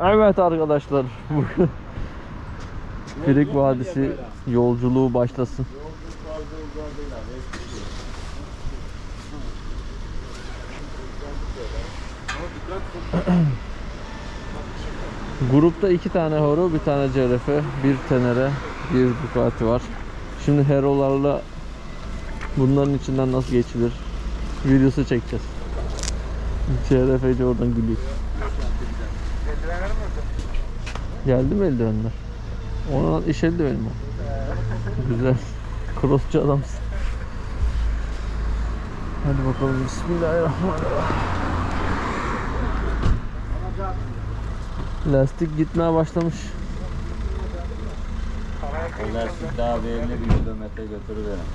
Evet arkadaşlar. Firik Vadisi yolculuğu başlasın. Grupta iki tane horo, bir tane CRF, bir Tenere, bir Ducati var. Şimdi herolarla bunların içinden nasıl geçilir videosu çekeceğiz. CRF'ci oradan gülüyor. Geldi mi eldivenler? Ona iş eldiveni mi? Güzel. Crossçu adamsın. Hadi bakalım Bismillahirrahmanirrahim. Lastik gitmeye başlamış. O lastik daha belli bir kilometre götürüverim.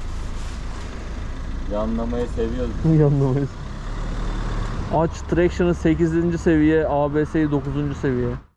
Yanlamayı seviyoruz. Yanlamayız. Aç Traction'ı 8. seviye, ABS'yi 9. seviye.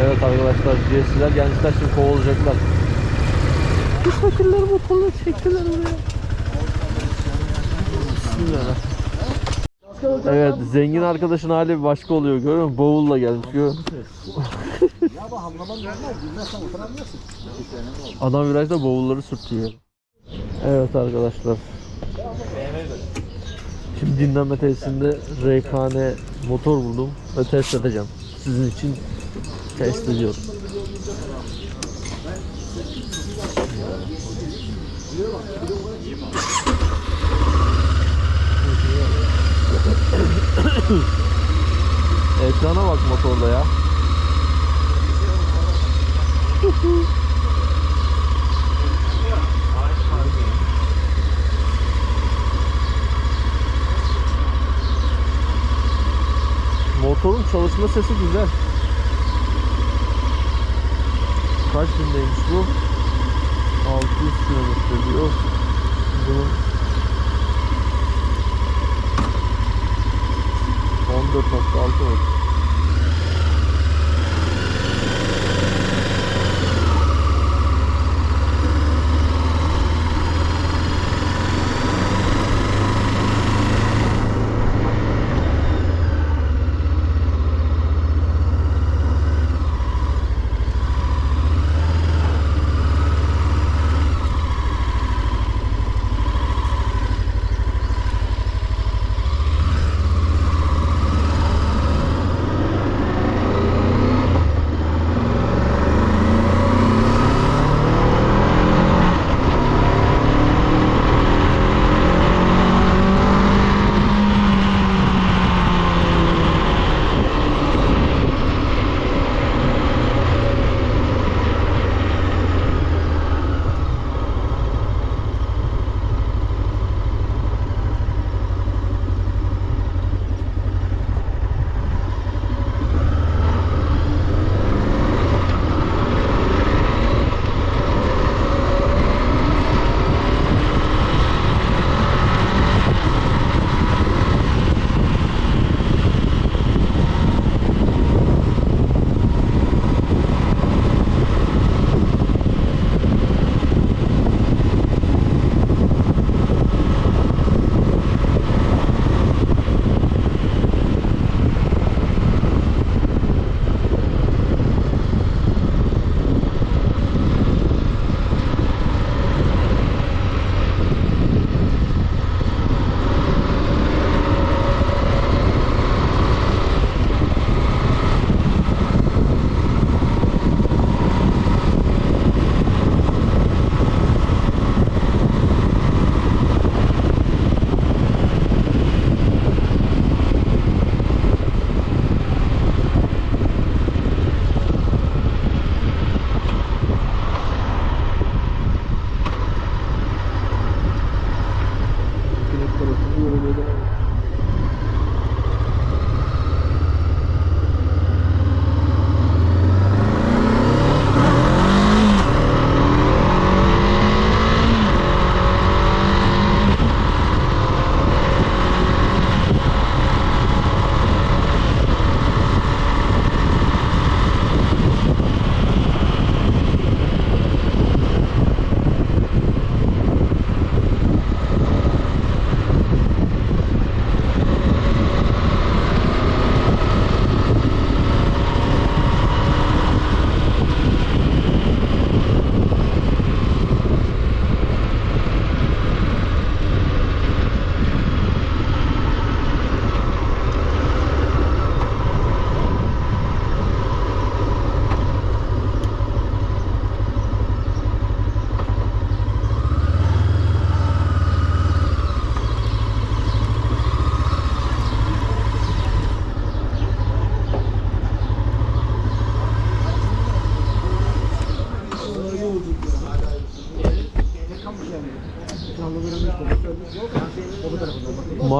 Evet arkadaşlar GS'ler gelmişler şimdi kovalayacaklar. Bu fakirler motorla çektiler. Bismillah. Evet zengin arkadaşın hali bir başka oluyor görüyor musun? Bavulla gelmiş görüyor musun? Adam virajda bavulları sürtüyor. Evet arkadaşlar. Şimdi dinlenme tesisinde RKN motor buldum ve test edeceğim. Sizin için test ediyorum. Ekrana bak motorda ya. Motorun çalışma sesi güzel. Kaç bindeymiş bu? 600 kilometre diyor. Bunun 14.6 volt.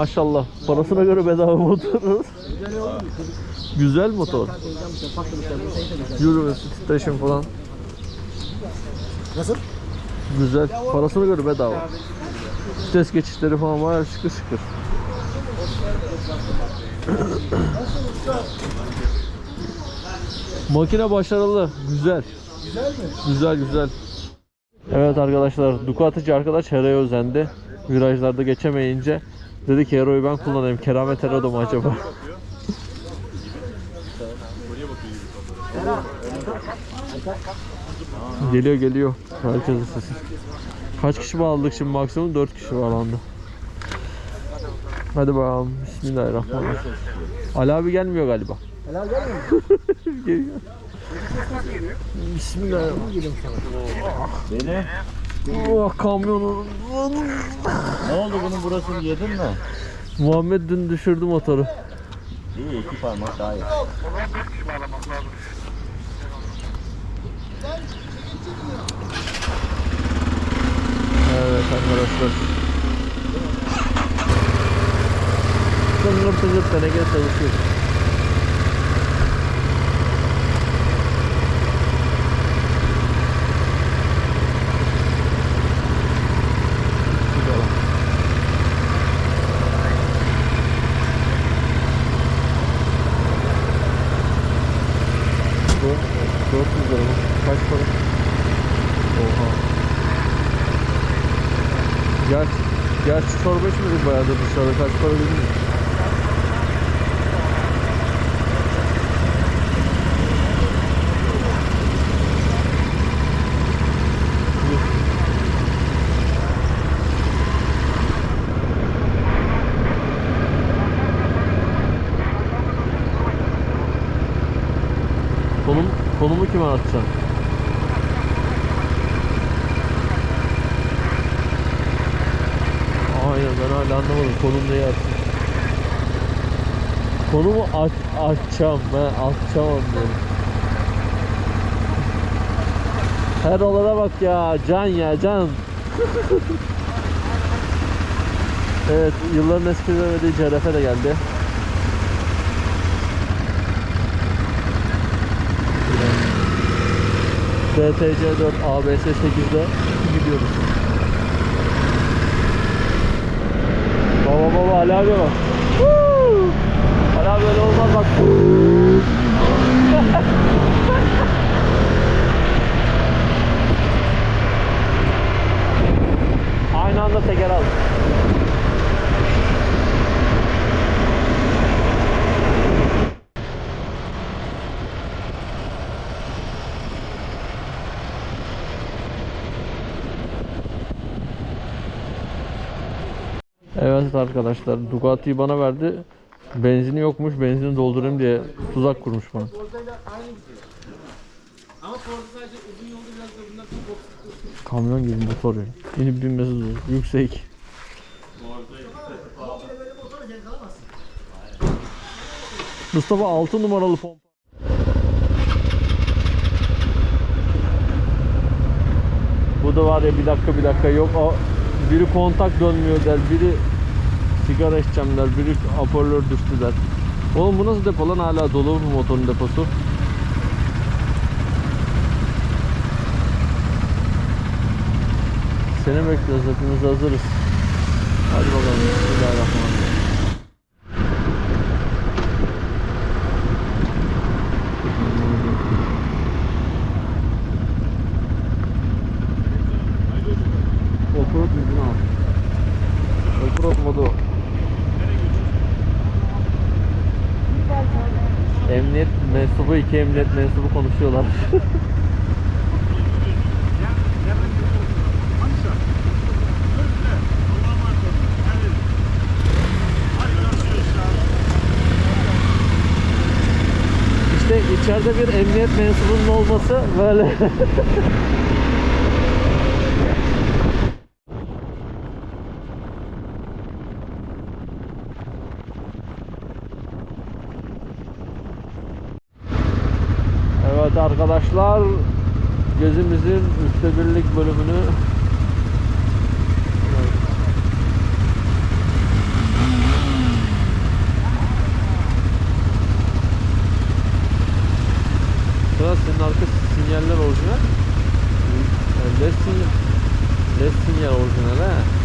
Maşallah. Parasına göre bedava motor. Güzel motor. Euro Station falan. Nasıl? Güzel. Parasına göre bedava. Vites geçişleri falan var şıkır şıkır. Makine başarılı. Güzel. Güzel mi? Güzel güzel. Evet arkadaşlar Ducati'ci arkadaş Hero'ya özendi. Virajlarda geçemeyince dedi ki Hero'yu ben kullanayım. Keramet Hero'da mı acaba? geliyor geliyor. Herkesin sesi. Kaç kişi bağladık şimdi maksimum? 4 kişi bağlandı. Hadi bakalım. Bismillahirrahmanirrahim. Ali abi gelmiyor galiba. Helal gelmiyor mu? Geliyor. Bismillahirrahmanirrahim. Beni? Oh kamyonun. Ne oldu bunun burasını yedin mi? Muhammed dün düşürdü motoru. İyi iki parmak daha iyi. Evet arkadaşlar. Tıngır tıngır teneke çalışıyor. Bu 400 lira mı? Kaç para? Oha. Gerçi, gerçi çorba içmedik bayağı da dışarıda kaç para bilmiyorum. Konum, konumu kime atacaksın? Aynen ben hala anlamadım konum neyi atmış. Konumu aç, açacağım ben açacağım diyorum. Her olana bak ya can ya can. evet yılların eskilemediği CRF de geldi. DTC 4 ABS 8'de gidiyoruz. Abi bak. Arkadaşlar Ducati'yi bana verdi. Benzini yokmuş. Benzini doldurayım diye tuzak kurmuş bana. Kamyon gibi motor ya. İnip binmesi zor. Yüksek. Mustafa 6 numaralı pompa. Bu da var ya bir dakika bir dakika yok. O, biri kontak dönmüyor der. Biri sigara içeceğim der. Biri hoparlör düştü der. Oğlum bu nasıl depo lan hala dolu bu motorun deposu. Seni bekliyoruz hepimiz hazırız. Hadi bakalım. Bismillahirrahmanirrahim. Mensubu iki emniyet mensubu konuşuyorlar. İşte içeride bir emniyet mensubunun olması böyle arkadaşlar gezimizin üstebirlik bölümünü Sıra senin arka sinyaller orijinal. Yani ee, les sinyal, les sinyal orijinal ha.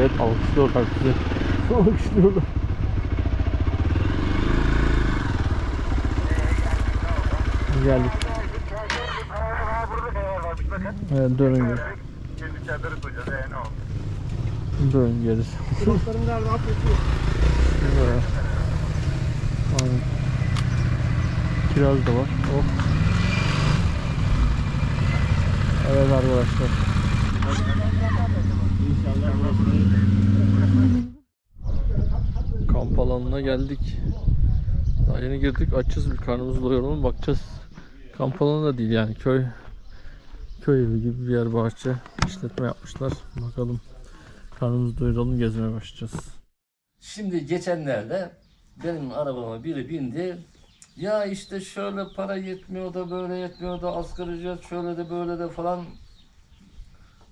Evet alkışlıyorlar bizi. Alkışlıyorlar. Geldik. Evet dönün geri. Dönün geri. Evet. Aynen. Kiraz da var. Oh. Evet arkadaşlar. Kamp alanına geldik. Daha yeni girdik. Açız bir karnımızı doyuralım. Bakacağız. Kamp alanı da değil yani köy köy evi gibi bir yer bahçe işletme yapmışlar. Bakalım karnımızı doyuralım gezmeye başlayacağız. Şimdi geçenlerde benim arabama biri bindi. Ya işte şöyle para yetmiyor da böyle yetmiyor da asgari ücret şöyle de böyle de falan.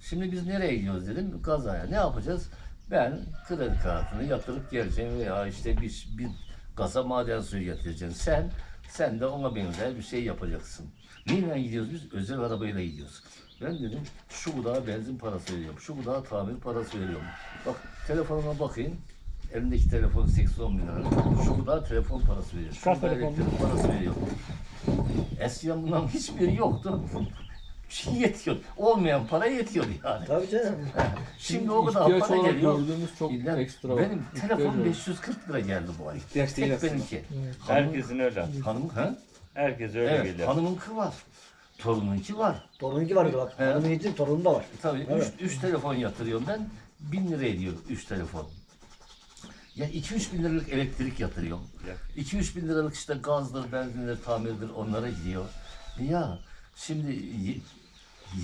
Şimdi biz nereye gidiyoruz dedim kazaya. Ne yapacağız? Ben kredi kartını yatırıp geleceğim veya işte bir, bir gaza maden suyu getireceğim. Sen sen de ona benzer bir şey yapacaksın. Neyle gidiyoruz biz? Özel arabayla gidiyoruz. Ben dedim şu kadar benzin parası veriyorum, şu kadar tamir parası veriyorum. Bak telefonuma bakayım. Elimdeki telefon 80 bin lira. Şu kadar telefon parası veriyor. Şu kadar elektrik parası veriyor. Eskiden bunların hiçbiri yoktu. Şey yetiyor. Olmayan para yetiyor yani. Tabii canım. Şimdi o kadar para geliyor. gördüğümüz çok İlla- ekstra var. Benim İhtiyaç telefon var. 540 lira geldi bu ay. İhtiyaç değil Tek aslında. benimki. Herkesin öyle. Hanım, ha? Herkes öyle Evet, geliyor. hanımınki var. Torununki var. Torununki vardı bak. He. Hanımın için torunu da var. Tabii Evet. 3 telefon yatırıyorum ben. 1000 lira ediyor 3 telefon. Ya 2-3 bin liralık elektrik yatırıyorum. Ya. 2-3 bin liralık işte gazdır, benzindir, tamirdir onlara gidiyor. Ya şimdi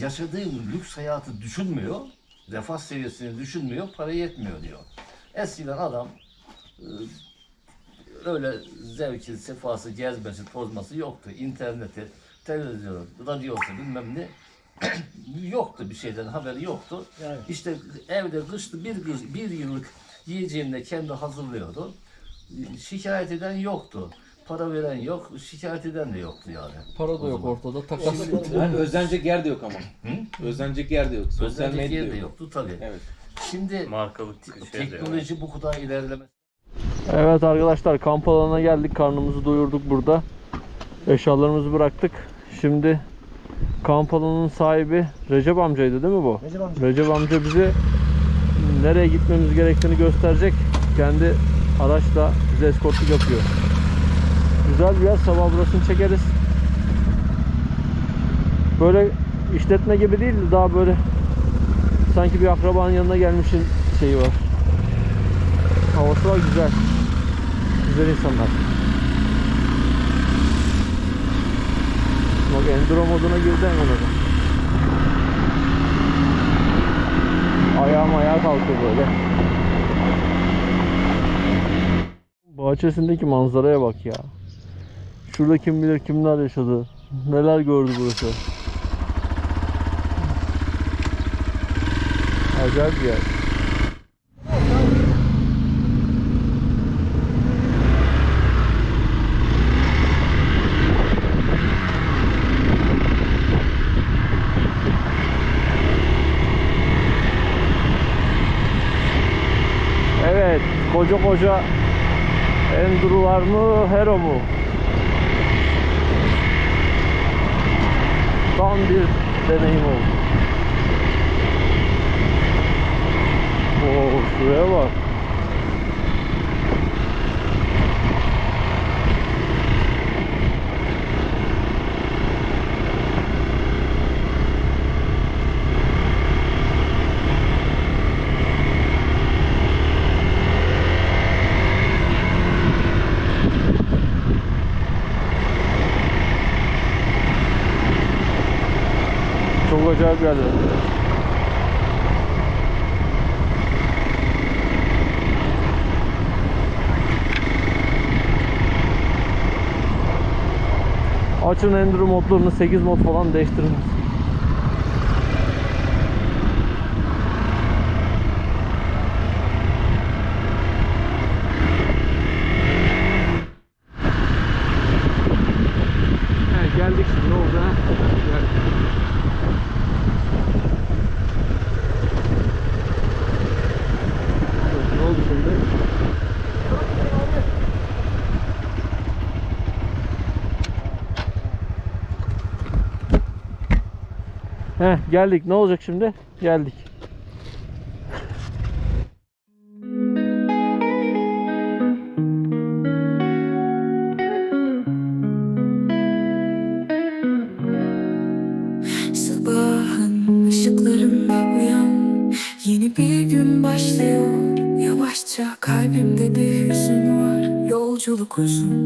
yaşadığım lüks hayatı düşünmüyor, refah seviyesini düşünmüyor, para yetmiyor diyor. Eskiden adam e, öyle zevki, sefası, gezmesi, tozması yoktu. İnterneti, televizyonu, radyosu bilmem ne yoktu bir şeyden haberi yoktu. Yani. İşte evde kıştı bir, kış- bir yıllık Yiyeceğini de kendi hazırlıyordu. Şikayet eden yoktu. Para veren yok, şikayet eden de yoktu yani. Para da yok ortada. Takas. Yani özlenecek yer de yok ama. Özlenecek yer de yok. Sosyal Özellikle medya yer de yok. yoktu tabii. Evet. Şimdi Markalık şey de yok. teknoloji bu kadar ilerleme Evet arkadaşlar kamp alanına geldik. Karnımızı doyurduk burada. Eşyalarımızı bıraktık. Şimdi kamp alanının sahibi Recep amcaydı değil mi bu? Recep amca. Recep amca bize nereye gitmemiz gerektiğini gösterecek. Kendi araçla bize eskortluk yapıyor. Güzel bir yer. Sabah burasını çekeriz. Böyle işletme gibi değil de daha böyle sanki bir akrabanın yanına gelmişin şeyi var. Havası var güzel. Güzel insanlar. Bak enduro moduna girdi hemen adam. Ayağım ayağa kalkıyor böyle. Bahçesindeki manzaraya bak ya. Şurada kim bilir kimler yaşadı. Neler gördü burası. Acayip bir yer. Evet, koca koca Enduro'lar mı, Hero mu? Tam bir deneyim oldu. Oo, şuraya bak. Çok acayip yerler. Açın Enduro modlarını 8 mod falan değiştirin. Evet, geldik şimdi orada. Geldik. Evet, Ne oldu şimdi? Heh geldik. Ne olacak şimdi? Geldik. Sabahın ışıklarında uyan Yeni bir gün başlıyor Yavaşça kalbimde bir hüzün var Yolculuk uzun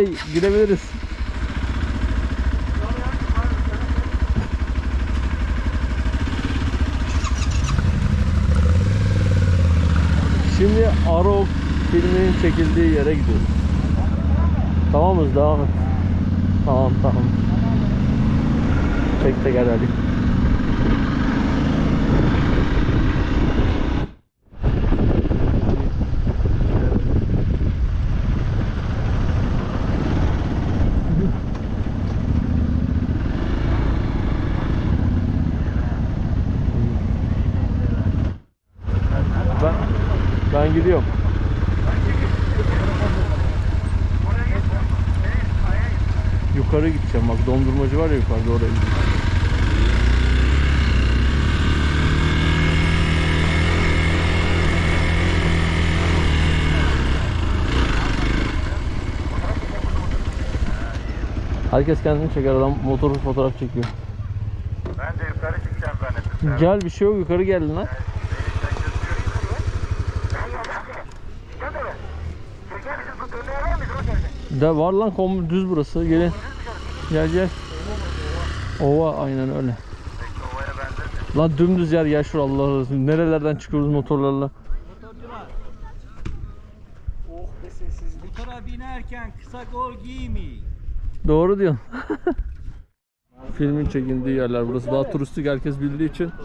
Bey girebiliriz. Şimdi Arok filminin çekildiği yere gidiyoruz. Tamamız devam et. Tamam tamam. Tek tek herhalde. Dondurmacı var ya yukarıda oraya gideceğim. Herkes kendini çeker adam motoru fotoğraf çekiyor. Ben de yukarı çıkacağım zannettim. Gel bir şey yok yukarı geldin lan. De var lan kom düz burası gelin. Gel gel. Ova aynen öyle. Lan dümdüz yer ya şur Allah razı olsun. Nerelerden çıkıyoruz motorlarla. Motora binerken kısa gol giymeyin. Doğru diyorsun. Filmin çekildiği yerler burası. Daha turistik herkes bildiği için.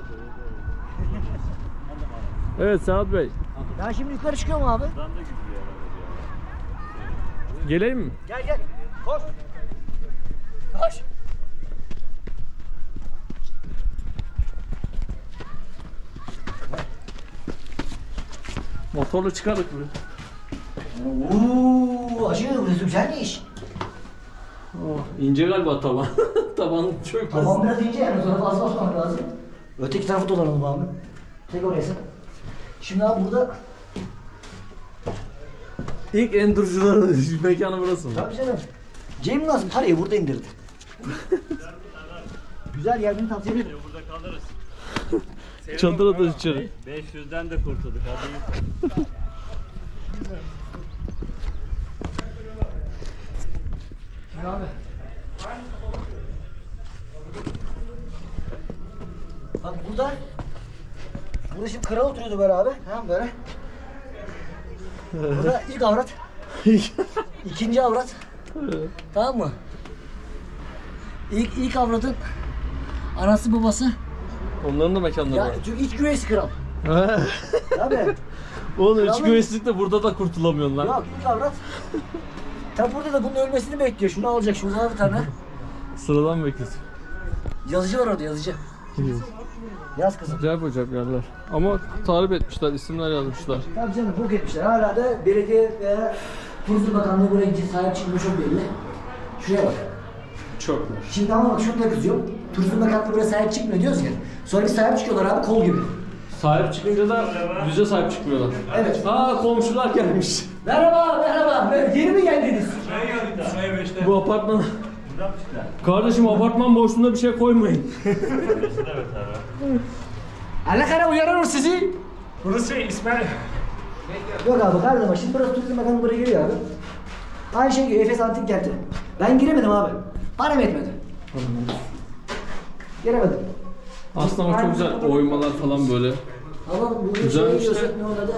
Evet Serhat Bey. Ben şimdi yukarı çıkıyorum abi. Geleyim mi? Gel gel. Koş. Koş. Motorla çıkardık buraya. Uuu acı burası güzelmiş. Oh, ince galiba taban. taban çok Tamam biraz ince yani sonra fazla basmamak lazım. Öteki tarafı dolanalım abi. Tek oraya sen. Şimdi abi burada İlk endurcuların mekanı burası mı? tabii canım. Cem nasıl parayı burada indirdi. Güzel yerini tavsiye ederim. Çadır adı içeri. 500'den de kurtulduk hadi. Şimdi abi. Bak burada Burada şimdi kral oturuyordu böyle abi. Tamam böyle. Burada ilk avrat. ikinci avrat. tamam mı? İlk ilk avradın anası babası. Onların da mekanları Ya var. çünkü iç güveysi kral. Tabii. Oğlum iç Kralın- burada da kurtulamıyorsun lan. Yok ilk avrat. Tabi burada da bunun ölmesini bekliyor. Şunu alacak, şunu al bir tane. Sıradan bekliyorsun. Yazıcı var orada yazıcı. Yaz kızım. Acayip acayip yerler. Ama tarif etmişler, isimler yazmışlar. Tabii canım bok etmişler. Hala da belediye ve Turizm Bakanlığı buraya sahip çıkmıyor çok belli. Şuraya bak. Çok var. Şimdi ama bak şunu da kızıyorum. Turizm Bakanlığı buraya sahip çıkmıyor diyoruz ya. Sonra bir sahip çıkıyorlar abi kol gibi. Sahip çıkınca da bize sahip çıkmıyorlar. Evet. Aa komşular gelmiş. Merhaba, merhaba. Yeni mi geldiniz? Bu apartman... Kardeşim apartman boşluğuna bir şey koymayın. Allah kara uyarır sizi. Burası İsmail. Yok abi zaman. Şimdi burası Turizm Bakanlığı buraya geliyor abi. Aynı şey gibi Efes Antik Kenti. Ben giremedim abi. Param etmedi. Giremedim. Aslında ama çok güzel oymalar falan böyle. Ama bu bir Güzelmiş şey de. diyorsun ne orada?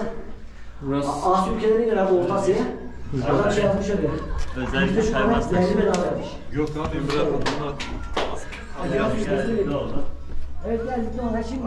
Biraz A- Asya ülkelerine göre abi Orta Asya'ya. Adam şey yapmış öyle. Özellikle Bizde şu an kaymazsak. yerli bedava yapmış. Yok abi bırak bunlar. Hadi yapmış, gösterelim. Evet geldik ne olacak şimdi?